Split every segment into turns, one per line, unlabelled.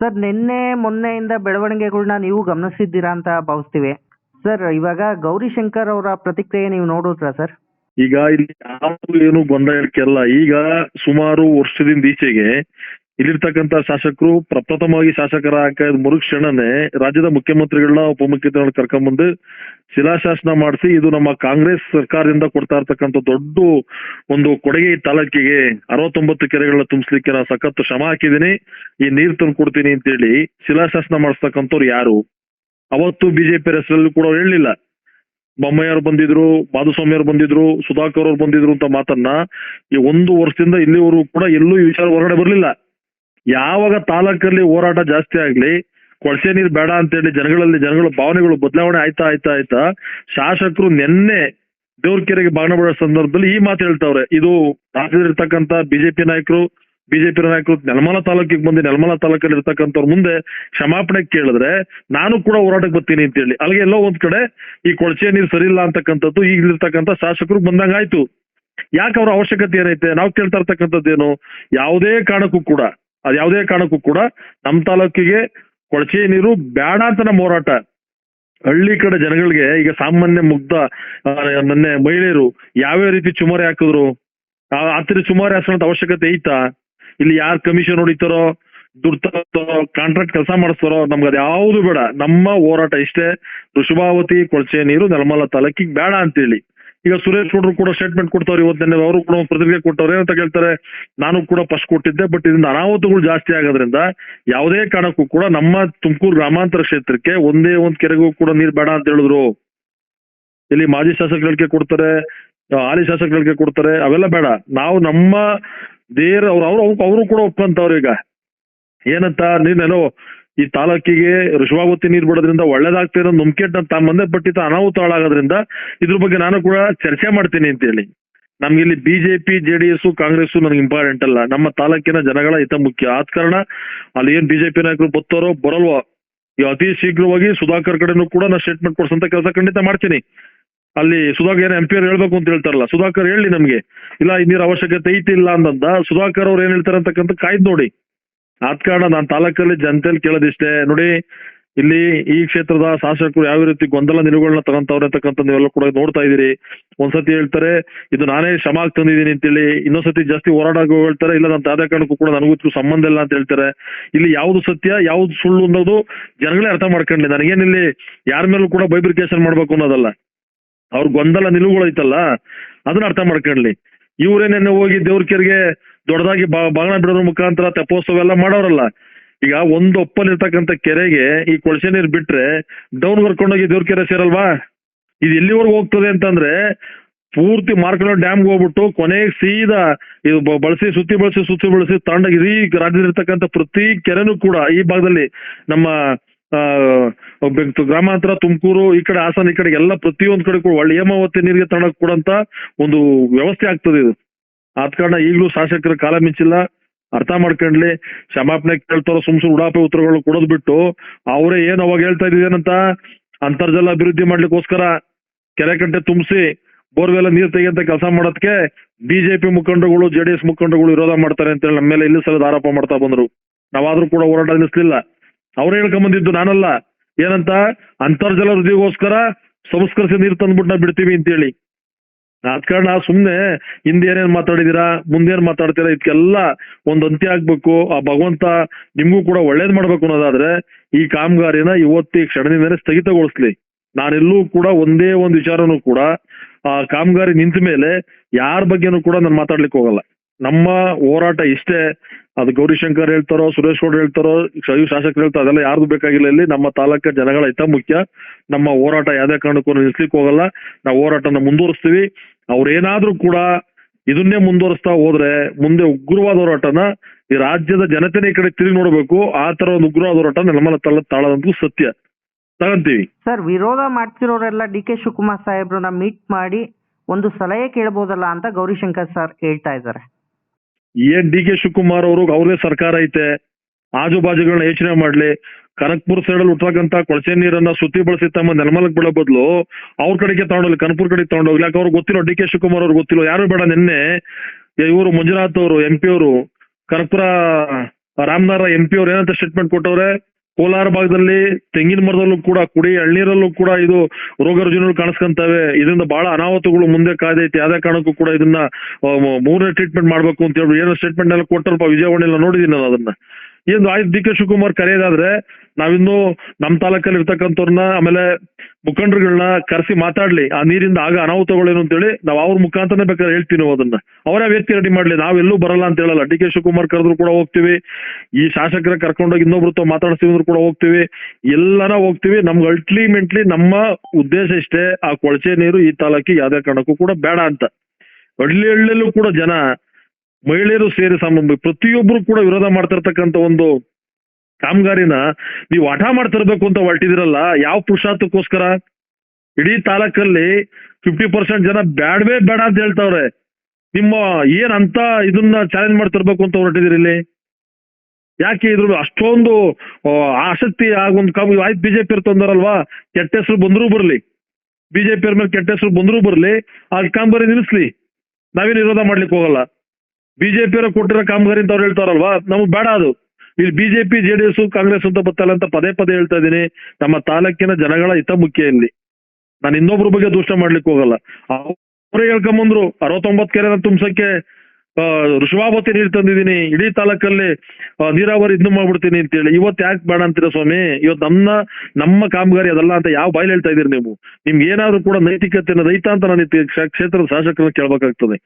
Sir, ನಿನ್ನೆ ಮೊನ್ನೆಯಿಂದ ಬೆಳವಣಿಗೆಗಳನ್ನ ನೀವು ಗಮನಿಸಿದ್ದೀರಾ ಅಂತ ಭಾವಿಸ್ತೀವಿ. ಸರ್, ಇವಾಗ ಗೌರಿಶಂಕರ್ ಅವರ ಪ್ರತಿಕ್ರಿಯೆ ನೀವು ನೋಡಿದ್ರಾ ಸರ್?
ಈಗ ಇಲ್ಲಿ ಯಾರು ಏನು ಗೊಂದಲಕ್ಕೆಲ್ಲ ಈಗ ಸುಮಾರು ವರ್ಷದಿಂದ ಈಚೆಗೆ ಇಲ್ಲಿರ್ತಕ್ಕಂಥ ಶಾಸಕರು ಪ್ರಪ್ರಥಮವಾಗಿ ಶಾಸಕರ ಹಾಕಿದ ಮರುಕ್ಷಣನೇ ರಾಜ್ಯದ ಮುಖ್ಯಮಂತ್ರಿಗಳನ್ನ ಉಪಮುಖ್ಯಮಂತ್ರಿಗಳನ್ನ ಕರ್ಕೊಂಡ್ಬಂದು ಶಿಲಾಶಾಸನ ಮಾಡಿಸಿ ಇದು ನಮ್ಮ ಕಾಂಗ್ರೆಸ್ ಸರ್ಕಾರದಿಂದ ಕೊಡ್ತಾ ಇರ್ತಕ್ಕಂಥ ದೊಡ್ಡ ಒಂದು ಕೊಡುಗೆ ತಾಲೂಕಿಗೆ ಅರವತ್ತೊಂಬತ್ತು ಕೆರೆಗಳನ್ನ ತುಂಬಿಸ್ಲಿಕ್ಕೆ ನಾನು ಸಖತ್ ಶ್ರಮ ಹಾಕಿದ್ದೀನಿ. ಈ ನೀರ್ ತಂದು ಕೊಡ್ತೀನಿ ಅಂತೇಳಿ ಶಿಲಾಶಾಸನ ಮಾಡಿಸ್ತಕ್ಕಂಥವ್ರು ಯಾರು? ಅವತ್ತು ಬಿಜೆಪಿ ಹೆಸರಲ್ಲಿ ಕೂಡ ಹೇಳಲಿಲ್ಲ. ಬೊಮ್ಮಯ್ಯವ್ರು ಬಂದಿದ್ರು ಮಾಧುಸ್ವಾಮಿ ಅವ್ರು ಬಂದಿದ್ರು, ಸುಧಾಕರ್ ಅವ್ರು ಬಂದಿದ್ರು ಅಂತ ಮಾತನ್ನ ಈ ಒಂದು ವರ್ಷದಿಂದ ಇಲ್ಲಿವರೆಗೂ ಕೂಡ ಎಲ್ಲೂ ಈ ವಿಚಾರ ಹೊರಗಡೆ ಬರಲಿಲ್ಲ. ಯಾವಾಗ ತಾಲೂಕಲ್ಲಿ ಹೋರಾಟ ಜಾಸ್ತಿ ಆಗ್ಲಿ ಕೊಳಸೆ ನೀರು ಬೇಡ ಅಂತೇಳಿ ಜನಗಳಲ್ಲಿ ಜನಗಳ ಭಾವನೆಗಳು ಬದಲಾವಣೆ ಆಯ್ತಾ ಆಯ್ತಾ ಆಯ್ತಾ, ಶಾಸಕರು ನಿನ್ನೆ ದೇವ್ರಕೆರೆಗೆ ಬಾಗಿನ ಬಿಡೋ ಸಂದರ್ಭದಲ್ಲಿ ಈ ಮಾತು ಹೇಳ್ತಾವ್ರೆ. ಇದು ರಾಜ್ಯದಲ್ಲಿರ್ತಕ್ಕಂಥ ಬಿಜೆಪಿ ನಾಯಕರು ಬಿಜೆಪಿ ನಾಯಕರು ನೆಲಮಲ ತಾಲೂಕಿಗೆ ಬಂದು ನೆಲಮಲ ತಾಲೂಕಲ್ಲಿ ಇರ್ತಕ್ಕಂಥವ್ರ ಮುಂದೆ ಕ್ಷಮಾಪಣೆ ಕೇಳಿದ್ರೆ ನಾನು ಕೂಡ ಹೋರಾಟಕ್ಕೆ ಬರ್ತೀನಿ ಅಂತ ಹೇಳಿ ಅಲ್ಲಿಗೆ ಎಲ್ಲೋ ಒಂದ್ ಕಡೆ ಈ ಕೊಳಚೆ ನೀರು ಸರಿ ಇಲ್ಲ ಅಂತಕ್ಕಂಥದ್ದು ಈಗಿರ್ತಕ್ಕಂಥ ಶಾಸಕರು ಬಂದಂಗಾಯ್ತು. ಯಾಕೆ ಅವ್ರ ಅವಶ್ಯಕತೆ ಏನೈತೆ? ನಾವು ಕೇಳ್ತಾ ಇರ್ತಕ್ಕಂಥದ್ದೇನು? ಯಾವುದೇ ಕಾರಣಕ್ಕೂ ಕೂಡ ಅದ್ ಯಾವುದೇ ಕಾರಣಕ್ಕೂ ಕೂಡ ನಮ್ಮ ತಾಲೂಕಿಗೆ ಕೊಳಚೆ ನೀರು ಬೇಡ ಅಂತ ನಮ್ಮ ಹೋರಾಟ. ಹಳ್ಳಿ ಕಡೆ ಜನಗಳಿಗೆ ಈಗ ಸಾಮಾನ್ಯ ಮುಗ್ಧ ಮೊನ್ನೆ ಮಹಿಳೆಯರು ಯಾವ್ಯಾವ ರೀತಿ ಚುಮಾರಿ ಹಾಕಿದ್ರು? ಆತರ ಚುಮಾರಿ ಹಾಕ್ಸೋಂತ ಅವಶ್ಯಕತೆ ಐತಾ? ಇಲ್ಲಿ ಯಾರು ಕಮಿಷನ್ ಹೊಡಿತಾರೋ, ದುಡ್ಡು ಕಾಂಟ್ರಾಕ್ಟ್ ಕೆಲಸ ಮಾಡಿಸ್ತಾರೋ, ನಮ್ಗೆ ಅದು ಬೇಡ. ನಮ್ಮ ಹೋರಾಟ ಇಷ್ಟೇ. ಋಷಭಾವತಿ ಕೊಳಚೆ ನೀರು ನೆಲಮಲ ತಾಲೂಕಿಗೆ ಬೇಡ ಅಂತೇಳಿ. ಈಗ ಸುರೇಶ್ ಗೌಡರು ಕೂಡ ಸ್ಟೇಟ್ಮೆಂಟ್ ಕೊಡ್ತಾವ್ರೆ ಇವತ್ತಿನ ಅವರು ಕೂಡ ಒಂದು ಪ್ರತಿಕ್ರಿಯೆ ಕೊಟ್ಟವ್ರೆ ಅಂತ ಕೇಳ್ತಾರೆ. ನಾನು ಕೂಡ ಫಸ್ಟ್ ಕೊಟ್ಟಿದ್ದೆ ಬಟ್ ಇದರಿಂದ ಅನಾಹುತಗಳು ಜಾಸ್ತಿ ಆಗೋದ್ರಿಂದ ಯಾವುದೇ ಕಾರಣಕ್ಕೂ ಕೂಡ ನಮ್ಮ ತುಮಕೂರು ಗ್ರಾಮಾಂತರ ಕ್ಷೇತ್ರಕ್ಕೆ ಒಂದೇ ಒಂದ್ ಕೆರೆಗೂ ಕೂಡ ನೀರು ಬೇಡ ಅಂತ ಹೇಳಿದ್ರು. ಇಲ್ಲಿ ಮಾಜಿ ಶಾಸಕಗಳಿಗೆ ಕೊಡ್ತಾರೆ ಹಾಲಿ ಶಾಸಕಗಳಿಗೆ ಕೊಡ್ತಾರೆ, ಅವೆಲ್ಲ ಬೇಡ. ನಾವು ನಮ್ಮ ದೇರ್, ಅವ್ರು ಅವ್ರು, ಅವರು ಕೂಡ ಒಪ್ಕೊಂತವ್ರು ಈಗ. ಏನಂತ ನೀನೇನೋ ಈ ತಾಲೂಕಿಗೆ ಋಷಭಾವತಿ ನೀರು ಬಿಡೋದ್ರಿಂದ ಒಳ್ಳೇದಾಗ್ತಿರೋ ನಂಬಿಕೆ ಪಟ್ಟಿತ ಅನಾಹುತ ಹಾಳಾಗೋದ್ರಿಂದ ಇದ್ರ ಬಗ್ಗೆ ನಾನು ಕೂಡ ಚರ್ಚೆ ಮಾಡ್ತೀನಿ ಅಂತೇಳಿ ನಮ್ಗೆ ಇಲ್ಲಿ ಬಿಜೆಪಿ, ಜೆಡಿಎಸ್, ಕಾಂಗ್ರೆಸ್ ನನಗೆ ಇಂಪಾರ್ಟೆಂಟ್ ಅಲ್ಲ. ನಮ್ಮ ತಾಲೂಕಿನ ಜನಗಳ ಹಿತ ಮುಖ್ಯ. ಆದ ಕಾರಣ ಅಲ್ಲಿ ಏನ್ ಬಿಜೆಪಿ ನಾಯಕರು ಬತ್ತೋರೋ ಬರಲ್ವೋ? ಅತಿ ಶೀಘ್ರವಾಗಿ ಸುಧಾಕರ್ ಕಡೆನೂ ಕೂಡ ನಾನು ಸ್ಟೇಟ್ಮೆಂಟ್ ಕೊಡ್ಸಂತ ಕೆಲಸ ಖಂಡಿತ ಮಾಡ್ತೀನಿ. ಅಲ್ಲಿ ಸುಧಾಕರ್ ಏನೋ ಎಂ ಹೇಳ್ಬೇಕು ಅಂತ ಹೇಳ್ತಾರಲ್ಲ, ಸುಧಾಕರ್ ಹೇಳಿ ನಮ್ಗೆ. ಇಲ್ಲ, ಈ ನೀರ ಅವಶ್ಯಕತೆ ಐತಿ ಇಲ್ಲ ಅಂತಂದ ಸುಧಾಕರ್ ಅವ್ರು ಏನ್ ಹೇಳ್ತಾರೆ ಅಂತಕ್ಕಂಥ ಕಾಯ್ದು ನೋಡಿ. ಆದ ಕಾರಣ ನಾನು ತಾಲೂಕಲ್ಲಿ ಜನತೆಯಲ್ಲಿ ಕೇಳೋದಿಷ್ಟೇ. ನೋಡಿ, ಇಲ್ಲಿ ಈ ಕ್ಷೇತ್ರದ ಶಾಸಕರು ಯಾವ ರೀತಿ ಗೊಂದಲ ನಿಲುವುಗಳನ್ನ ತಗೊಂತವ್ರೆ ಅಂತಕ್ಕಂಥ ನೀವೆಲ್ಲ ಕೂಡ ನೋಡ್ತಾ ಇದೀರಿ ಒಂದ್ಸತಿ ಹೇಳ್ತಾರೆ, ಇದು ನಾನೇ ಶ್ರಮ ಆಗಿ ತಂದಿದ್ದೀನಿ ಅಂತೇಳಿ. ಇನ್ನೊಂದ್ಸತಿ ಜಾಸ್ತಿ ಹೋರಾಟ ಹೇಳ್ತಾರೆ, ಇಲ್ಲ ನನ್ನ ತಾದ ಕಾರಣಕ್ಕೂ ಕೂಡ ನನಗೂ ಸಂಬಂಧ ಇಲ್ಲ ಅಂತ ಹೇಳ್ತಾರೆ. ಇಲ್ಲಿ ಯಾವ್ದು ಸತ್ಯ, ಯಾವ್ದು ಸುಳ್ಳು ಅನ್ನೋದು ಜನಗಳೇ ಅರ್ಥ ಮಾಡ್ಕೊಂಡ್ಲಿ. ನನಗೇನಿಲ್ಲಿ ಯಾರ ಮೇಲೂ ಕೂಡ ಬೈಬ್ರಿಕೇಶನ್ ಮಾಡ್ಬೇಕು ಅನ್ನೋದಲ್ಲ. ಅವ್ರ ಗೊಂದಲ ನಿಲುಗಳು ಐತಲ್ಲ, ಅದನ್ನ ಅರ್ಥ ಮಾಡ್ಕೊಂಡ್ಲಿ. ಇವ್ರೇನೇನು ಹೋಗಿ ದೇವ್ರಕೆರೆಗೆ ದೊಡ್ಡದಾಗಿ ಬಾಗಣ ಬಿಡೋದ್ರ ಮುಖಾಂತರ ತೆಪ್ಪೋತ್ಸವ ಎಲ್ಲ ಮಾಡೋರಲ್ಲ. ಈಗ ಒಂದು ಒಪ್ಪಲಿರ್ತಕ್ಕಂಥ ಕೆರೆಗೆ ಈ ಕೊಳಚೆ ನೀರು ಬಿಟ್ರೆ ಡೌನ್ ಕರ್ಕೊಂಡೋಗಿ ದೇವ್ರ ಕೆರೆ ಸೇರಲ್ವಾ? ಇದು ಎಲ್ಲಿವರೆಗೂ ಹೋಗ್ತದೆ ಅಂತಂದ್ರೆ ಪೂರ್ತಿ ಮಾರ್ಕಂಡ ಡ್ಯಾಮ್ಗೆ ಹೋಗ್ಬಿಟ್ಟು ಕೊನೆಗೆ ಸೀದಾ ಇದು ಬಳಸಿ, ಸುತ್ತಿ ಬಳಸಿ ಸುತ್ತಿ ಬಳಸಿ ತಂಡ ಇಡೀ ರಾಜ್ಯದಲ್ಲಿರ್ತಕ್ಕಂಥ ಪ್ರತಿ ಕೆರೆನೂ ಕೂಡ ಈ ಭಾಗದಲ್ಲಿ ನಮ್ಮ ಗ್ರಾಮಾಂತರ, ತುಮಕೂರು ಈ ಕಡೆ ಹಾಸನ ಈ ಕಡೆ ಎಲ್ಲ ಪ್ರತಿಯೊಂದು ಕಡೆ ಕೂಡ ಒಳ್ಳೆ ಹೇಮಾವತಿ ನೀರಿಗೆ ತಗೊಂಡೋಗಿ ಕೊಡಂತ ಒಂದು ವ್ಯವಸ್ಥೆ ಆಗ್ತದೆ ಇದು. ಆದ ಕಾರಣ ಈಗಲೂ ಶಾಸಕರ ಕಾಲ ಮಿಂಚಿಲ್ಲ. ಅರ್ಥ ಮಾಡ್ಕೊಂಡ್ಲಿ. ಕ್ಷಮಾಪಣೆ ಕೇಳ್ತಾರೋ ಸುಮ್ ಸುಮ್ ಉಡಾಪೆ ಉತ್ತರಗಳು ಕೊಡೋದ್ ಬಿಟ್ಟು ಅವರೇ ಏನ್ ಅವಾಗ ಹೇಳ್ತಾ ಇದ್ದೀನಂತ ಅಂತರ್ಜಲ ಅಭಿವೃದ್ಧಿ ಮಾಡ್ಲಿಕ್ಕೋಸ್ಕರ ಕೆರೆ ಕಟ್ಟೆ ತುಂಬಿಸಿ ಬೋರ್ವೆಲ್ಲ ನೀರ್ ತೆಗೆಯಂತ ಕೆಲಸ ಮಾಡೋದಕ್ಕೆ ಬಿಜೆಪಿ ಮುಖಂಡರುಗಳು, ಜೆಡಿಎಸ್ ಮುಖಂಡರುಗಳು ವಿರೋಧ ಮಾಡ್ತಾರೆ ಅಂತೇಳಿ ನಮ್ಮ ಮೇಲೆ ಇಲ್ಲಿ ಸಲದ ಆರೋಪ ಮಾಡ್ತಾ ಬಂದ್ರು. ನಾವಾದ್ರೂ ಕೂಡ ಹೋರಾಟ ನಿಲ್ಲಿಸ್ಲಿಲ್ಲ. ಅವ್ರು ಹೇಳ್ಕೊಂಬಂದಿದ್ದು ನಾನಲ್ಲ. ಏನಂತ? ಅಂತರ್ಜಲ ವೃದ್ಧಿಗೋಸ್ಕರ ಸಂಸ್ಕರಿಸಿ ನೀರು ತಂದ್ಬಿಟ್ಟು ನಾವು ಬಿಡ್ತೀವಿ ಅಂತೇಳಿ. ಆದ ಕಾರಣ ಸುಮ್ನೆ ಹಿಂದೆ ಏನೇನ್ ಮಾತಾಡಿದೀರಾ, ಮುಂದೇನ್ ಮಾತಾಡ್ತೀರಾ ಇದಕ್ಕೆಲ್ಲ ಒಂದ್ ಅಂತ್ಯ ಆಗ್ಬೇಕು. ಆ ಭಗವಂತ ನಿಮ್ಗೂ ಕೂಡ ಒಳ್ಳೇದ್ ಮಾಡ್ಬೇಕು ಅನ್ನೋದಾದ್ರೆ ಈ ಕಾಮಗಾರಿನ ಇವತ್ತು ಕ್ಷಣದಿಂದಲೇ ಸ್ಥಗಿತಗೊಳಿಸ್ಲಿ. ನಾನೆಲ್ಲೂ ಕೂಡ ಒಂದೇ ಒಂದು ವಿಚಾರನೂ ಕೂಡ, ಆ ಕಾಮಗಾರಿ ನಿಂತ ಮೇಲೆ ಯಾರ ಬಗ್ಗೆನೂ ಕೂಡ ನಾನು ಮಾತಾಡ್ಲಿಕ್ಕೆ ಹೋಗಲ್ಲ ನಮ್ಮ ಹೋರಾಟ ಇಷ್ಟೇ. ಅದು ಗೌರಿಶಂಕರ್ ಹೇಳ್ತಾರೋ, ಸುರೇಶ್ ಗೌಡ್ರು ಹೇಳ್ತಾರೋ, ಶೈವ ಶಾಸಕರು ಹೇಳ್ತಾರೋ, ಅದೆಲ್ಲ ಯಾರ್ದು ಬೇಕಾಗಿಲ್ಲ ಇಲ್ಲಿ. ನಮ್ಮ ತಾಲೂಕ ಜನಗಳ ಹಿತ ಮುಖ್ಯ. ನಮ್ಮ ಹೋರಾಟ ಯಾವ್ದೇ ಕಾರಣಕ್ಕೂ ನಿಲ್ಸ್ಲಿಕ್ಕೆ ಹೋಗಲ್ಲ. ನಾವು ಹೋರಾಟನ ಮುಂದುವರಿಸ್ತೀವಿ. ಅವ್ರೇನಾದ್ರೂ ಕೂಡ ಇದನ್ನೇ ಮುಂದುವರಿಸ್ತಾ ಹೋದ್ರೆ ಮುಂದೆ ಉಗ್ರವಾದ ಹೋರಾಟನ ಈ ರಾಜ್ಯದ ಜನತೆನೇ ಈ ಕಡೆ ತಿರುಗಿ ನೋಡಬೇಕು. ಆ ತರ ಒಂದು ಉಗ್ರವಾದ ಹೋರಾಟ ನಮ್ಮನ್ನ ತಳ ತಾಳದಂತೂ ಸತ್ಯ. ತಗಂತೀವಿ.
ಸರ್, ವಿರೋಧ ಮಾಡ್ತಿರೋರೆಲ್ಲ ಡಿ ಕೆ ಶಿವಕುಮಾರ್ ಸಾಹೇಬ್ರನ್ನ ಮೀಟ್ ಮಾಡಿ ಒಂದು ಸಲಹೆ ಕೇಳಬಹುದಲ್ಲ ಅಂತ ಗೌರಿಶಂಕರ್ ಸರ್ ಹೇಳ್ತಾ ಇದ್ದಾರೆ.
ಏನ್ ಡಿ ಕೆ ಶಿವಕುಮಾರ್ ಅವರು, ಅವ್ರದೇ ಸರ್ಕಾರ ಐತೆ ಆಜು ಬಾಜುಗಳನ್ನ ಯೋಚನೆ ಮಾಡ್ಲಿ, ಕನಕ್ಪುರ್ ಸೈಡ್ ಅಲ್ಲಿ ಹುಟ್ಟತಕ್ಕಂತ ಕೊಳಚೆ ನೀರನ್ನ ಸುತ್ತಿ ಬಳಸಿ ತಮ್ಮ ನೆಲಮಲಕ್ ಬಿಡೋ ಬದಲು ಅವ್ರ ಕಡೆಗೆ ತಗೊಂಡೋಗ್ಲಿ, ಕನಕಪುರ್ ಕಡೆಗೆ ತಗೊಂಡೋಗ್ಲಿ ಯಾಕೆ ಅವ್ರಿಗೆ ಗೊತ್ತಿಲ್ಲ ಡಿ ಕೆ ಶಿವಕುಮಾರ್ ಅವ್ರು ಗೊತ್ತಿಲ್ಲ, ಯಾರು ಬೇಡ ನಿನ್ನೆ ಇವರು ಮಂಜುನಾಥ್ ಅವರು, ಎಂ ಪಿ ಅವರು, ಕನಕಪುರ ರಾಮನಾರ ಎಂ ಪಿ ಅವ್ರು ಏನಂತ ಸ್ಟೇಟ್ಮೆಂಟ್ ಕೊಟ್ಟವ್ರೆ ಕೋಲಾರ ಭಾಗದಲ್ಲಿ ತೆಂಗಿನ ಮರದಲ್ಲೂ ಕೂಡ, ಕುಡಿ ಎಳ್ನೀರಲ್ಲೂ ಕೂಡ ಇದು ರೋಗ ರುಜಿನಗಳು ಕಾಣಿಸ್ಕೊಂತವೆ. ಇದರಿಂದ ಬಹಳ ಅನಾಹುತಗಳು ಮುಂದೆ ಕಾದೈತಿ ಯಾವ್ದೇ ಕಾರಣಕ್ಕೂ ಕೂಡ ಇದನ್ನ ಮೂರನೇ ಟ್ರೀಟ್ಮೆಂಟ್ ಮಾಡ್ಬೇಕು ಅಂತ ಹೇಳಿ ಏನೋ ಸ್ಟೇಟ್ಮೆಂಟ್ ಎಲ್ಲ ಕೊಟ್ಟರಪ್ಪ ವಿಜಯವಾಣಿಯಲ್ಲಿ ನೋಡಿದೀನಿ ನಾನು ಅದನ್ನ. ಏನು ಆಯ್ತು ಡಿ ಕೆ ಶಿವಕುಮಾರ್ ಕರೆಯೋದಾದ್ರೆ ನಾವಿನ್ನು ನಮ್ಮ ತಾಲೂಕಲ್ಲಿ ಇರ್ತಕ್ಕಂಥವ್ರನ್ನ ಆಮೇಲೆ ಮುಖಂಡರುಗಳನ್ನ ಕರೆಸಿ ಮಾತಾಡ್ಲಿ. ಆ ನೀರಿಂದ ಆಗ ಅನಾಹುತಗಳೇನು ಅಂತೇಳಿ ನಾವು ಅವ್ರ ಮುಖಾಂತರನೇ ಬೇಕಾದ್ರೆ ಹೇಳ್ತೀವಿ ನಾವು ಅದನ್ನ. ಅವರ ವ್ಯಕ್ತಿ ರೆಡಿ ಮಾಡ್ಲಿ. ನಾವೆಲ್ಲೂ ಬರಲ್ಲ ಅಂತ ಹೇಳಲ್ಲ. ಡಿ ಕೆ ಶಿವಕುಮಾರ್ ಕರೆದ್ರು ಕೂಡ ಹೋಗ್ತೀವಿ. ಈ ಶಾಸಕರ ಕರ್ಕೊಂಡೋಗಿ ಇನ್ನೊಬ್ರು ತಾವು ಮಾತಾಡ್ಸ್ತೀವಿ ಅಂದ್ರೂ ಕೂಡ ಹೋಗ್ತೀವಿ. ಎಲ್ಲಾನ ಹೋಗ್ತೀವಿ. ನಮ್ಗೆ ಅಲ್ಟಿಮೇಟ್ಲಿ ನಮ್ಮ ಉದ್ದೇಶ ಇಷ್ಟೇ. ಆ ಕೊಳಚೆ ನೀರು ಈ ತಾಲೂಕಿಗೆ ಯಾವುದೇ ಕಾರಣಕ್ಕೂ ಕೂಡ ಬೇಡ ಅಂತ. ಹಳ್ಳಿ ಹಳ್ಳಿಯಲ್ಲೂ ಕೂಡ ಜನ ಮಹಿಳೆಯರು ಸೇರಿ ಸಮ ಪ್ರತಿಯೊಬ್ಬರು ಕೂಡ ವಿರೋಧ ಮಾಡ್ತಿರ್ತಕ್ಕಂಥ ಒಂದು ಕಾಮಗಾರಿನ ನೀವು ಹಠ ಮಾಡ್ತಿರ್ಬೇಕು ಅಂತ ಹೊರಟಿದಿರಲ್ಲ, ಯಾವ ಪುರುಷಾರ್ಥಕ್ಕೋಸ್ಕರ? ಇಡೀ ತಾಲೂಕಲ್ಲಿ ಫಿಫ್ಟಿ ಪರ್ಸೆಂಟ್ ಜನ ಬ್ಯಾಡವೇ ಬೇಡ ಅಂತ ಹೇಳ್ತಾವ್ರೆ. ನಿಮ್ಮ ಏನ್ ಅಂತ ಇದನ್ನ ಚಾಲೆಂಜ್ ಮಾಡ್ತಿರ್ಬೇಕು ಅಂತ ಹೊರಟಿದಿರಿ ಇಲ್ಲಿ? ಯಾಕೆ ಇದ್ರ ಅಷ್ಟೊಂದು ಆಸಕ್ತಿ ಆಗೊಂದು ಕಾಮ್, ಆಯ್ತು ಬಿಜೆಪಿ ತಂದಾರಲ್ವಾ? ಕೆಟ್ಟ ಹೆಸರು ಬಂದರೂ ಬರ್ಲಿ. ಬಿಜೆಪಿ ಅವ್ರ ಮೇಲೆ ಕೆಟ್ಟ ಹೆಸರು ಬಂದರೂ ಬರ್ಲಿ. ಆ ಕಾಮಗಾರಿ ನಿಲ್ಲಿಸ್ಲಿ. ನಾವೇನು ವಿರೋಧ ಮಾಡ್ಲಿಕ್ಕೆ ಹೋಗಲ್ಲ. ಬಿಜೆಪಿ ಅವರು ಕೊಟ್ಟಿರೋ ಕಾಮಗಾರಿ ಅಂತ ಅವ್ರು ಹೇಳ್ತಾರಲ್ವಾ? ನಮಗ್ ಬೇಡ ಅದು. ಇಲ್ಲಿ ಬಿಜೆಪಿ, ಜೆಡಿಎಸ್, ಕಾಂಗ್ರೆಸ್ ಅಂತ ಬತ್ತಲ್ಲ ಅಂತ ಪದೇ ಪದೇ ಹೇಳ್ತಾ ಇದ್ದೀನಿ. ನಮ್ಮ ತಾಲೂಕಿನ ಜನಗಳ ಹಿತ ಮುಖ್ಯ ಇಲ್ಲಿ. ನಾನು ಇನ್ನೊಬ್ರ ಬಗ್ಗೆ ದೂಷಣೆ ಮಾಡ್ಲಿಕ್ಕೆ ಹೋಗಲ್ಲ. ಅವರೇ ಹೇಳ್ಕೊಂಬಂದ್ರು, ಅರವತ್ತೊಂಬತ್ತು ಕೆರೆನ ತುಂಬಸಕ್ಕೆ ಋಷಭಾವತಿ ನೀರು ತಂದಿದ್ದೀನಿ. ಇಡೀ ತಾಲೂಕಲ್ಲಿ ನೀರಾವರಿ ಇದನ್ನ ಮಾಡ್ಬಿಡ್ತೀನಿ ಅಂತ ಹೇಳಿ ಇವತ್ತು ಯಾಕೆ ಬೇಡ ಅಂತೀರ ಸ್ವಾಮಿ? ಇವತ್ತು ನಮ್ಮ ನಮ್ಮ ಕಾಮಗಾರಿ ಅದಲ್ಲ ಅಂತ ಯಾವ ಬಾಯ್ಲಿ ಹೇಳ್ತಾ ಇದೀರಿ ನೀವು? ನಿಮ್ಗೆ ಏನಾದ್ರು ಕೂಡ ನೈತಿಕತೆ ರೈತ ಅಂತ ನಾನು ಕ್ಷೇತ್ರದ ಶಾಸಕರನ್ನ ಕೇಳ್ಬೇಕಾಗ್ತದೆ.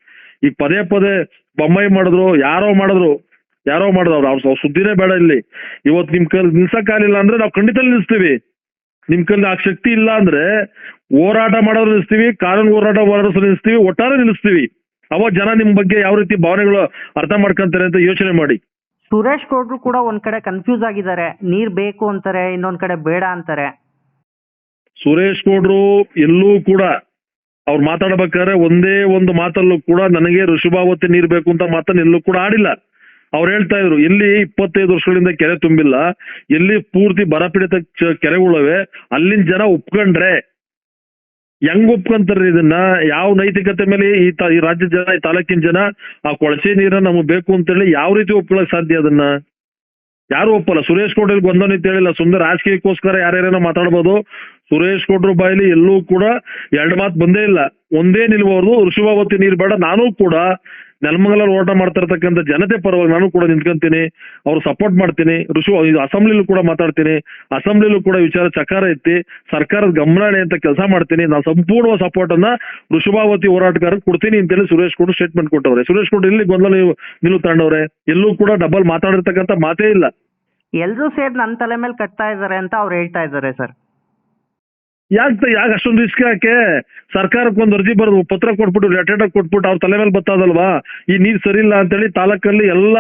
ಈಗ ಪದೇ ಪದೇ ಬೊಮ್ಮೈ ಮಾಡಿದ್ರು ಯಾರೋ ಮಾಡಿದ್ರು ಯಾರೋ ಮಾಡಿದ್ರು ಅವ್ರು ಅವ್ರ ಸುದ್ದಿನೇ ಬೇಡ ಇಲ್ಲಿ. ಇವತ್ತು ನಿಮ್ ಕೈಲಿ ನಿಲ್ಸಕ್ಕಾಗಲಿಲ್ಲ ಅಂದ್ರೆ ನಾವು ಖಂಡಿತ ನಿಲ್ಲಿಸ್ತೀವಿ ನಿಮ್ ಕೈಲಿ ಆ ಶಕ್ತಿ ಇಲ್ಲ ಅಂದ್ರೆ ಹೋರಾಟ ಮಾಡೋರು ನಿಲ್ಲಿಸ್ತೀವಿ ಕಾನೂನು ಹೋರಾಟ ಮಾಡೋರು ನಿಲ್ಲಿಸ್ತೀವಿ ಒಟ್ಟಾರೆ ನಿಲ್ಲಿಸ್ತೀವಿ ಅವಾಗ ಜನ ನಿಮ್ ಬಗ್ಗೆ ಯಾವ ರೀತಿ ಭಾವನೆಗಳು ಅರ್ಥ ಮಾಡ್ಕೊಂತಾರೆ ಅಂತ ಯೋಚನೆ ಮಾಡಿ.
ಸುರೇಶ್ ಗೌಡ್ರು ಕೂಡ ಒಂದ್ ಕಡೆ ಕನ್ಫ್ಯೂಸ್ ಆಗಿದ್ದಾರೆ. ನೀರ್ ಬೇಕು ಅಂತಾರೆ ಇನ್ನೊಂದ್ ಕಡೆ ಬೇಡ ಅಂತಾರೆ.
ಸುರೇಶ್ ಗೌಡ್ರು ಎಲ್ಲೂ ಕೂಡ ಅವ್ರು ಮಾತಾಡ್ಬೇಕಾದ್ರೆ ಒಂದೇ ಒಂದು ಮಾತಲ್ಲೂ ಕೂಡ ನನಗೆ ಋಷಭಾವತಿ ನೀರ್ ಬೇಕು ಅಂತ ಮಾತನ್ನ ಎಲ್ಲೂ ಕೂಡ ಆಡಿಲ್ಲ. ಅವ್ರು ಹೇಳ್ತಾ ಇದ್ರು, ಎಲ್ಲಿ ಇಪ್ಪತ್ತೈದು ವರ್ಷಗಳಿಂದ ಕೆರೆ ತುಂಬಿಲ್ಲ, ಎಲ್ಲಿ ಪೂರ್ತಿ ಬರಪೀಡಿತ ಕೆರೆಗಳವೆ, ಅಲ್ಲಿನ ಜನ ಒಪ್ಕೊಂಡ್ರೆ. ಹೆಂಗ್ ಒಪ್ಕೊಂತಾರ್ರಿ ಇದನ್ನ? ಯಾವ ನೈತಿಕತೆ ಮೇಲೆ ಈ ತ, ಈ ರಾಜ್ಯದ ಜನ, ಈ ತಾಲೂಕಿನ ಜನ ಆ ಕೊಳಚೆ ನೀರ ನಮಗ್ ಬೇಕು ಅಂತೇಳಿ ಯಾವ ರೀತಿ ಒಪ್ಕೊಳಕ್ ಸಾಧ್ಯ ಅದನ್ನ? ಯಾರು ಒಪ್ಪಲ್ಲ? ಸುರೇಶ್ ಕೋಟೆಲ್ ಬಂದವನು ಅಂತ ಹೇಳಿಲ್ಲ ಸುಂದರ ರಾಜಕೀಯಕ್ಕೋಸ್ಕರ ಯಾರ್ಯಾರೇನೋ ಮಾತಾಡ್ಬೋದು ಸುರೇಶ್ ಗೌಡ್ರ ಬಾಯಲ್ಲಿ ಎಲ್ಲೂ ಕೂಡ ಎರಡು ಮಾತು ಬಂದೇ ಇಲ್ಲ. ಒಂದೇ ನಿಲ್ಬಾರ್ದು ಋಷಭಾವತಿ ನೀರು ಬೇಡ, ನಾನು ಕೂಡ ನೆಲಮಂಗಲ ಓಟ ಮಾಡ್ತಾ ಇರ್ತಕ್ಕಂಥ ಜನತೆ ಪರವಾಗಿ ನಾನು ಕೂಡ ನಿಂತ್ಕೊಂತೀನಿ. ಅವ್ರು ಸಪೋರ್ಟ್ ಮಾಡ್ತೀನಿ. ಋಷಿ ಇದು ಅಸೆಂಬ್ಲಿಲೂ ಕೂಡ ಮಾತಾಡ್ತೀನಿ. ಅಸೆಂಬ್ಲಿಲೂ ಕೂಡ ವಿಚಾರ ಚಕಾರ ಎತ್ತಿ ಸರ್ಕಾರದ ಗಮನ ಅಂತ ಕೆಲಸ ಮಾಡ್ತೀನಿ. ನಾನು ಸಂಪೂರ್ಣ ಸಪೋರ್ಟ್ ಅನ್ನ ಋಷಭಾವತಿ ಹೋರಾಟಗಾರ ಕೊಡ್ತೀನಿ ಅಂತೇಳಿ ಸುರೇಶ್ ಗೌಡ್ರು ಸ್ಟೇಟ್ಮೆಂಟ್ ಕೊಟ್ಟವ್ರೆ. ಸುರೇಶ್ ಗೌಡ್ರು ಇಲ್ಲಿ ಗೊಂದಲ ನೀವು ನಿಲ್ಲು ತಗೊಂಡವ್ರೆ ಎಲ್ಲೂ ಕೂಡ ಡಬಲ್ ಮಾತಾಡಿರ್ತಕ್ಕಂಥ ಮಾತೇ ಇಲ್ಲ.
ಎಲ್ಲರೂ ಸೇರಿ ನನ್ನ ತಲೆ ಮೇಲೆ ಕಟ್ತಾ ಇದ್ದಾರೆ ಅಂತ ಅವ್ರು ಹೇಳ್ತಾ ಇದ್ದಾರೆ ಸರ್.
ಯಾಕೆ ಯಾಕೆ ಅಷ್ಟೊಂದು ರಿಸ್ಕ್ ಯಾಕೆ? ಸರ್ಕಾರಕ್ಕೆ ಒಂದು ಅರ್ಜಿ ಬರೆದು ಪತ್ರ ಕೊಟ್ಬಿಟ್ಟು ಲೆಟರ್ ಕೊಟ್ಬಿಟ್ಟು ಅವ್ರ ತಲೆ ಮೇಲೆ ಬತ್ತದಲ್ವಾ? ಈ ನೀರು ಸರಿ ಇಲ್ಲ ಅಂತೇಳಿ ತಾಲೂಕಲ್ಲಿ ಎಲ್ಲ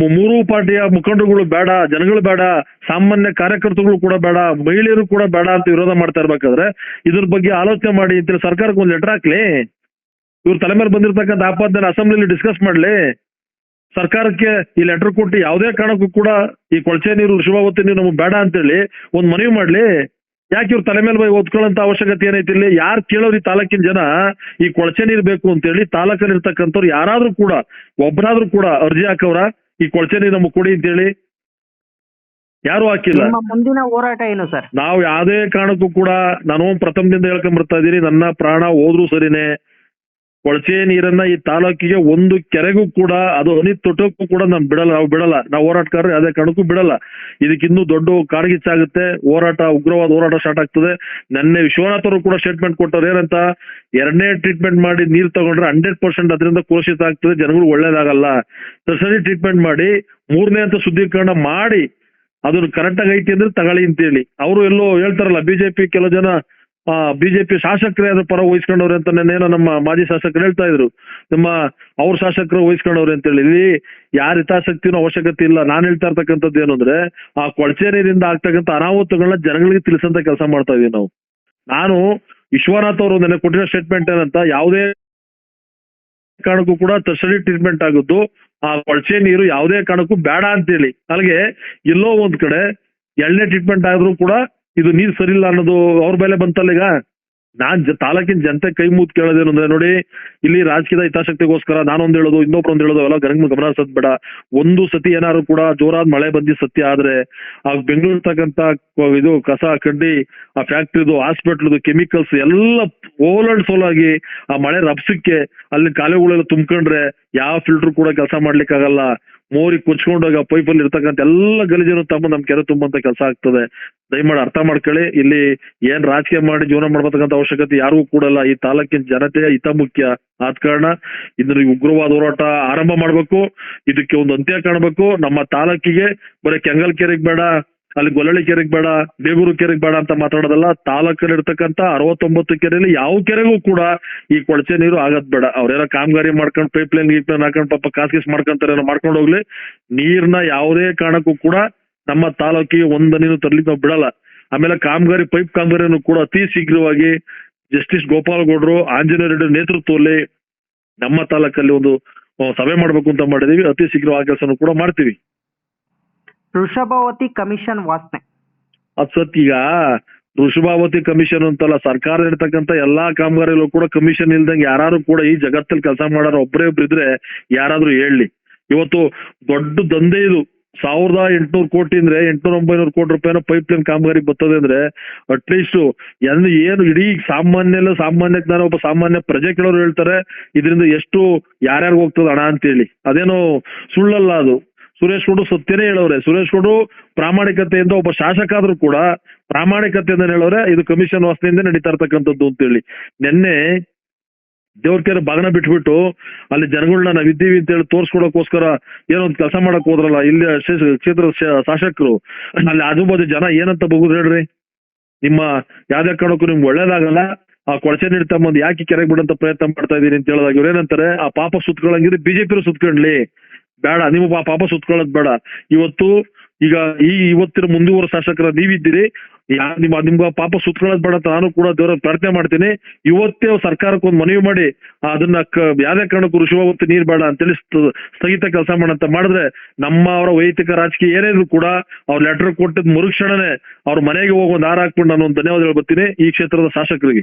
ಮೂರು ಮೂರೂ ಪಾರ್ಟಿಯ ಮುಖಂಡರುಗಳು ಬೇಡ, ಜನಗಳು ಬೇಡ, ಸಾಮಾನ್ಯ ಕಾರ್ಯಕರ್ತರುಗಳು ಕೂಡ ಬೇಡ, ಮಹಿಳೆಯರು ಕೂಡ ಬೇಡ ಅಂತ ವಿರೋಧ ಮಾಡ್ತಾ ಇರ್ಬೇಕಾದ್ರೆ ಇದ್ರ ಬಗ್ಗೆ ಆಲೋಚನೆ ಮಾಡಿ ಅಂತೇಳಿ ಸರ್ಕಾರಕ್ಕೆ ಒಂದು ಲೆಟರ್ ಹಾಕ್ಲಿ. ಇವ್ರ ತಲೆ ಮೇಲೆ ಬಂದಿರತಕ್ಕಂಥ ಆಪಾದನೆ ಅಸೆಂಬ್ಲಿಲಿ ಡಿಸ್ಕಸ್ ಮಾಡ್ಲಿ. ಸರ್ಕಾರಕ್ಕೆ ಈ ಲೆಟರ್ ಕೊಟ್ಟು ಯಾವುದೇ ಕಾರಣಕ್ಕೂ ಕೂಡ ಈ ಕೊಳಚೆ ನೀರು, ಶುಭಾವತಿ ನೀರು ನಮಗೆ ಬೇಡ ಅಂತೇಳಿ ಒಂದು ಮನವಿ ಮಾಡ್ಲಿ. ಯಾಕೆ ಇವ್ರ ತಲೆ ಮೇಲೆ ಹೋಗಿ ಓದ್ಕೊಳ್ಳೋಂತ ಅವಶ್ಯಕತೆ ಏನೈತಿ ಇಲ್ಲಿ? ಯಾರು ಕೇಳೋರು ಈ ತಾಲೂಕಿನ ಜನ ಈ ಕೊಳಚೆ ನೀರು ಬೇಕು ಅಂತೇಳಿ ತಾಲೂಕಲ್ಲಿ ಇರ್ತಕ್ಕಂಥವ್ರು ಯಾರಾದ್ರೂ ಕೂಡ ಒಬ್ಬರಾದ್ರೂ ಕೂಡ ಅರ್ಜಿ ಹಾಕವ್ರ ಈ ಕೊಳಚೆ ನೀರು ನಮಗೆ ಕೊಡಿ ಅಂತೇಳಿ ಯಾರು ಹಾಕಿಲ್ಲ.
ನಿಮ್ಮ ಮುಂದಿನ ಹೋರಾಟ ಏನು ಸರ್?
ನಾವು ಯಾವುದೇ ಕಾರಣಕ್ಕೂ ಕೂಡ ನಾನು ಪ್ರಥಮದಿಂದ ಹೇಳ್ಕೊಂಡ್ ಬರ್ತಾ ಇದೀನಿ ನನ್ನ ಪ್ರಾಣ ಹೋದ್ರು ಸರಿನೇ. ಕೊಳಚೆ ನೀರನ್ನ ಈ ತಾಲೂಕಿಗೆ ಒಂದು ಕೆರೆಗೂ ಕೂಡ, ಅದು ಹನಿ ತೊಟ್ಟಕ್ಕೂ ಕೂಡ ನಾನು ಬಿಡಲ್ಲ, ನಾವು ಬಿಡಲ್ಲ. ನಾವು ಹೋರಾಟಗಾರರು ಅದೇ ಕಣಕ್ಕೂ ಬಿಡಲ್ಲ. ಇದಕ್ಕಿನ್ನೂ ದೊಡ್ಡ ಕಾಡ್ಗಿಚ್ಚಾಗುತ್ತೆ. ಹೋರಾಟ, ಉಗ್ರವಾದ ಹೋರಾಟ ಸ್ಟಾರ್ಟ್ ಆಗ್ತದೆ. ನೆನ್ನೆ ವಿಶ್ವನಾಥ್ ಅವರು ಕೂಡ ಸ್ಟೇಟ್ಮೆಂಟ್ ಕೊಟ್ಟವ್ರು ಏನಂತ, ಎರಡನೇ ಟ್ರೀಟ್ಮೆಂಟ್ ಮಾಡಿ ನೀರು ತಗೊಂಡ್ರೆ ಹಂಡ್ರೆಡ್ ಪರ್ಸೆಂಟ್ ಅದರಿಂದ ಕೋಶಿತ ಆಗ್ತದೆ, ಜನಗಳು ಒಳ್ಳೇದಾಗಲ್ಲ. ಸರಿ ಟ್ರೀಟ್ಮೆಂಟ್ ಮಾಡಿ, ಮೂರನೇ ಅಂತ ಶುದ್ಧೀಕರಣ ಮಾಡಿ, ಅದನ್ನ ಕರೆಕ್ಟ್ ಆಗಿ ಐತಿ ಅಂದ್ರೆ ತಗೊಳ್ಳಿ ಅಂತೇಳಿ. ಅವರು ಎಲ್ಲೋ ಹೇಳ್ತಾರಲ್ಲ ಬಿಜೆಪಿ ಕೆಲವು ಜನ ಬಿಜೆಪಿ ಶಾಸಕರೇ ಅದ್ರ ಪರ ವಹಿಸ್ಕೊಂಡವ್ರೆ ಅಂತ ನೆನ್ನೇನೋ ನಮ್ಮ ಮಾಜಿ ಶಾಸಕರು ಹೇಳ್ತಾ ಇದ್ರು. ನಮ್ಮ ಅವ್ರ ಶಾಸಕರು ವಹಿಸ್ಕೊಂಡವ್ರೆ ಅಂತೇಳಿ. ಇಲ್ಲಿ ಯಾರ ಹಿತಾಸಕ್ತಿನೂ ಅವಶ್ಯಕತೆ ಇಲ್ಲ. ನಾನ್ ಹೇಳ್ತಾ ಇರ್ತಕ್ಕಂಥದ್ದು ಏನು ಆ ಕೊಳಚೆ ನೀರಿಂದ ಆಗ್ತಕ್ಕಂಥ ಅನಾಹುತಗಳನ್ನ ಜನಗಳಿಗೆ ತಿಳಿಸಂತ ಕೆಲಸ ಮಾಡ್ತಾ ಇದೀವಿ ನಾವು. ನಾನು ವಿಶ್ವನಾಥ್ ಅವರು ನನಗೆ ಕೊಟ್ಟಿರೋ ಸ್ಟೇಟ್ಮೆಂಟ್ ಏನಂತ, ಯಾವುದೇ ಕಾರಣಕ್ಕೂ ಕೂಡ ತಸರಿ ಟ್ರೀಟ್ಮೆಂಟ್ ಆಗುದ್ದು ಆ ಕೊಳಚೆ ನೀರು ಯಾವುದೇ ಕಾರಣಕ್ಕೂ ಬೇಡ ಅಂತೇಳಿ. ಅಲ್ಲಿಗೆ ಎಲ್ಲೋ ಒಂದ್ ಕಡೆ ಎಳ್ಳೆ ಟ್ರೀಟ್ಮೆಂಟ್ ಆದ್ರೂ ಕೂಡ ಇದು ನೀರ್ ಸರಿ ಇಲ್ಲ ಅನ್ನೋದು ಅವ್ರ ಮೇಲೆ ಬಂತಲ್ಲ ಈಗ? ನಾನ್ ತಾಲೂಕಿನ ಜನತೆ ಕೈ ಮೂತ್ ಕೇಳೋದೇನು ಅಂದ್ರೆ ನೋಡಿ, ಇಲ್ಲಿ ರಾಜಕೀಯದ ಹಿತಾಸಕ್ತಿಗೋಸ್ಕರ ನಾನೊಂದ್ ಹೇಳೋದು, ಇನ್ನೊಬ್ರು ಒಂದ್ ಹೇಳೋದು ಎಲ್ಲ ಗಣಗ್ ಗಮನ ಹರಿಸೋದ್ ಬೇಡ. ಒಂದು ಸತಿ ಏನಾದ್ರು ಕೂಡ ಜೋರಾದ ಮಳೆ ಬಂದಿ ಸತ್ಯ ಆದ್ರೆ, ಆ ಬೆಂಗಳೂರು ತಕ್ಕಂತ ಇದು ಕಸ, ಕಡ್ಡಿ, ಆ ಫ್ಯಾಕ್ಟ್ರಿದು, ಹಾಸ್ಪಿಟ್ಲ್ದು, ಕೆಮಿಕಲ್ಸ್ ಎಲ್ಲ ಓಲ್ಡ್ ಸೋಲ್ ಆಗಿ ಆ ಮಳೆ ರಬ್ಸಕ್ಕೆ, ಅಲ್ಲಿ ಕಾಲುಗಳೆಲ್ಲ ತುಂಬ್ಕೊಂಡ್ರೆ ಯಾವ ಫಿಲ್ಟರ್ ಕೂಡ ಕೆಲಸ ಮಾಡ್ಲಿಕ್ಕೆ ಮೋರಿ ಕೊಚ್ಕೊಂಡೋಗ ಪೈಪಲ್ಲಿ ಇರ್ತಕ್ಕಂಥ ಎಲ್ಲ ಗಲೀಜನ್ನು ತಮ್ಮ ನಮ್ ಕೆರೆ ತುಂಬಂತ ಕೆಲಸ ಆಗ್ತದೆ. ದಯಮಾಡಿ ಅರ್ಥ ಮಾಡ್ಕೊಳ್ಳಿ. ಇಲ್ಲಿ ಏನ್ ರಾಜಕೀಯ ಮಾಡಿ ಜೀವನ ಮಾಡ್ಬೇಕಂತ ಅವಶ್ಯಕತೆ ಯಾರಿಗೂ ಕೂಡಲ್ಲ ಈ ತಾಲೂಕಿನ ಜನತೆಯ ಹಿತ ಮುಖ್ಯ ಆದ ಕಾರಣ ಇದನ್ನ ಉಗ್ರವಾದ ಹೋರಾಟ ಆರಂಭ ಮಾಡ್ಬೇಕು. ಇದಕ್ಕೆ ಒಂದು ಅಂತ್ಯ ಕಾಣಬೇಕು. ನಮ್ಮ ತಾಲೂಕಿಗೆ ಬರೀ ಕೆಂಗಲ್ ಕೆರೆಗ್ ಬೇಡ. ಅಲ್ಲಿ ಗೊಲ್ಲಳ್ಳಿ ಕೆರೆಗೆ ಬೇಡ, ಬೇಗೂರು ಕೆರೆಗೆ ಬೇಡ ಅಂತ ಮಾತಾಡೋದಲ್ಲ ತಾಲೂಕಲ್ಲಿ ಇರ್ತಕ್ಕಂಥ ಅರವತ್ತೊಂಬತ್ತು ಕೆರೆಯಲ್ಲಿ ಯಾವ ಕೆರೆಗೂ ಕೂಡ ಈ ಕೊಳಚೆ ನೀರು ಆಗದ್ ಬೇಡ. ಅವ್ರೇನೋ ಕಾಮಗಾರಿ ಮಾಡ್ಕೊಂಡು ಪೈಪ್ ಲೈನ್ ಗೀಪ್ ಲೈನ್ ಹಾಕೊಂಡು ಪಾಪ ಕಾಸ್ ಗೀಸ್ ಮಾಡ್ಕೊಂತಾರೆ ಮಾಡ್ಕೊಂಡು ಹೋಗ್ಲಿ. ನೀರ್ನ ಯಾವುದೇ ಕಾರಣಕ್ಕೂ ಕೂಡ ನಮ್ಮ ತಾಲೂಕಿಗೆ ಒಂದ ನೀರು ತರ್ಲಿಕ್ಕೆ ನಾವು ಬಿಡಲ್ಲ. ಆಮೇಲೆ ಕಾಮಗಾರಿ ಪೈಪ್ ಕಾಮಗಾರಿಯನ್ನು ಕೂಡ ಅತಿ ಶೀಘ್ರವಾಗಿ ಜಸ್ಟಿಸ್ ಗೋಪಾಲ್ ಗೌಡ್ರು ಆಂಜನೇಯ ರೆಡ್ಡಿ ನೇತೃತ್ವದಲ್ಲಿ ನಮ್ಮ ತಾಲೂಕಲ್ಲಿ ಒಂದು ಸಭೆ ಮಾಡಬೇಕು ಅಂತ ಮಾಡಿದೀವಿ. ಅತಿ ಶೀಘ್ರ ಆ ಕೆಲಸನೂ ಕೂಡ ಮಾಡ್ತೀವಿ.
ವೃಷಭಾವತಿ ಕಮಿಷನ್ ವಾಸನೆ.
ಅದ್ ಈಗ ವೃಷಭಾವತಿ ಕಮಿಷನ್ ಅಂತಲ್ಲ, ಸರ್ಕಾರ ಇರ್ತಕ್ಕಂತ ಎಲ್ಲಾ ಕಾಮಗಾರಿಗಳು ಕೂಡ ಕಮಿಷನ್ ಇಲ್ದಂಗೆ ಯಾರು ಕೂಡ ಈ ಜಗತ್ತಲ್ಲಿ ಕೆಲಸ ಮಾಡೋರು ಒಬ್ಬರೇ ಒಬ್ರು ಇದ್ರೆ ಯಾರಾದ್ರೂ ಹೇಳಿ ಇವತ್ತು ದೊಡ್ಡ ದಂಧೆ ಇದು. ಸಾವಿರದ ಎಂಟುನೂರು ಕೋಟಿ ಅಂದ್ರೆ ಎಂಟುನೂರ ಒಂಬೈನೂರು ಕೋಟಿ ರೂಪಾಯಿನ ಪೈಪ್ ಲೈನ್ ಕಾಮಗಾರಿ ಬರ್ತದೆ ಅಂದ್ರೆ ಅಟ್ಲೀಸ್ಟ್ ಏನು ಏನು ಇಡೀ ಸಾಮಾನ್ಯ ಸಾಮಾನ್ಯ ಜ್ಞಾನ, ಒಬ್ಬ ಸಾಮಾನ್ಯ ಪ್ರಜೆ ಕೆಲವರು ಹೇಳ್ತಾರೆ, ಇದರಿಂದ ಎಷ್ಟು ಯಾರ್ಯಾರು ಹೋಗ್ತದ ಹಣ ಅಂತೇಳಿ. ಅದೇನೋ ಸುಳ್ಳಲ್ಲ ಅದು. ಸುರೇಶ್ ಗೌಡ್ರು ಸತ್ಯನೇ ಹೇಳವ್ರೆ. ಸುರೇಶ್ ಗೌಡ್ರು ಪ್ರಾಮಾಣಿಕತೆಯಿಂದ ಒಬ್ಬ ಶಾಸಕ ಆದ್ರೂ ಕೂಡ ಪ್ರಾಮಾಣಿಕತೆಯಿಂದ ಹೇಳವ್ರೆ, ಇದು ಕಮಿಷನ್ ವಾಸನೆಯಿಂದ ನಡೀತಾ ಇರ್ತಕ್ಕಂಥದ್ದು ಅಂತೇಳಿ. ನಿನ್ನೆ ದೇವ್ರಕೆರೆ ಬಾಗನ ಬಿಟ್ಬಿಟ್ಟು ಅಲ್ಲಿ ಜನಗಳನ್ನ ನಾವಿದ್ದೀವಿ ಅಂತ ಹೇಳಿ ತೋರ್ಸ್ಕೊಡಕ್ಕೋಸ್ಕರ ಏನೋ ಒಂದು ಕೆಲಸ ಮಾಡಕ್ ಹೋದ್ರಲ್ಲ, ಇಲ್ಲಿ ಕ್ಷೇತ್ರ ಶಾಸಕರು, ಅಲ್ಲಿ ಆಜುಬಾಜು ಜನ ಏನಂತ ಬಗುದು ಹೇಳ್ರಿ? ನಿಮ್ಮ ಯಾವ್ದೇ ಕಾರಣಕ್ಕೂ ನಿಮ್ಗೆ ಒಳ್ಳೇದಾಗಲ್ಲ, ಆ ಕೊಳಚೆ ನೀರು ಬಂದು ಯಾಕೆ ಕೆರೆಗೆ ಬಿಡಂತ ಪ್ರಯತ್ನ ಮಾಡ್ತಾ ಇದೀನಿ ಅಂತ ಹೇಳಿದಾಗ ಇವ್ರು ಏನಂತಾರೆ, ಆ ಪಾಪ ಸುತ್ಕೊಳ್ಳಂಗಿದ್ರೆ ಬಿಜೆಪಿ ಸುತ್ಕೊಂಡ್ಲಿ. ಬೇಡ ಪಾ- ಪಾಪ ಸುತ್ಕೊಳ್ಳೋದು ಬೇಡ. ಇವತ್ತು ಈಗ ಈ ಇವತ್ತಿನ ಮುಂದುವರ ಶಾಸಕರ ನೀವಿದ್ದೀರಿ ನಿಮ್ಮ ನಿಮ್ಗ ಪಾಪ ಸುತ್ಕೊಳ್ಳೋದ್ ಬೇಡ ಅಂತ ನಾನು ಕೂಡ ದೇವರ ಪ್ರಾರ್ಥನೆ ಮಾಡ್ತೀನಿ. ಇವತ್ತೇ ಸರ್ಕಾರಕ್ಕೆ ಒಂದು ಮನವಿ ಮಾಡಿ, ಅದನ್ನ ಯಾವ್ದೇ ಕಾರಣಕ್ಕೂ ಋಷಭಾವತಿ ನೀರ್ ಬೇಡ ಅಂತೇಳಿ ಸ್ಥ- ಸ್ಥಗಿತ ಕೆಲಸ ಮಾಡಂತ ಮಾಡಿದ್ರೆ ನಮ್ಮ ಅವರ ವೈಯಕ್ತಿಕ ರಾಜಕೀಯ ಏನೇನು ಕೂಡ ಅವ್ರ ಲೆಟರ್ ಕೊಟ್ಟಿದ್ ಮರುಕ್ಷಣನೆ ಅವ್ರ ಮನೆಗೆ ಹೋಗಿ ಒಂದು ಹಾರ ಹಾಕ್ಬಿಟ್ಟು ನಾನು ಒಂದು ಧನ್ಯವಾದ ಹೇಳ್ಬತ್ತೀನಿ ಈ ಕ್ಷೇತ್ರದ ಶಾಸಕರಿಗೆ.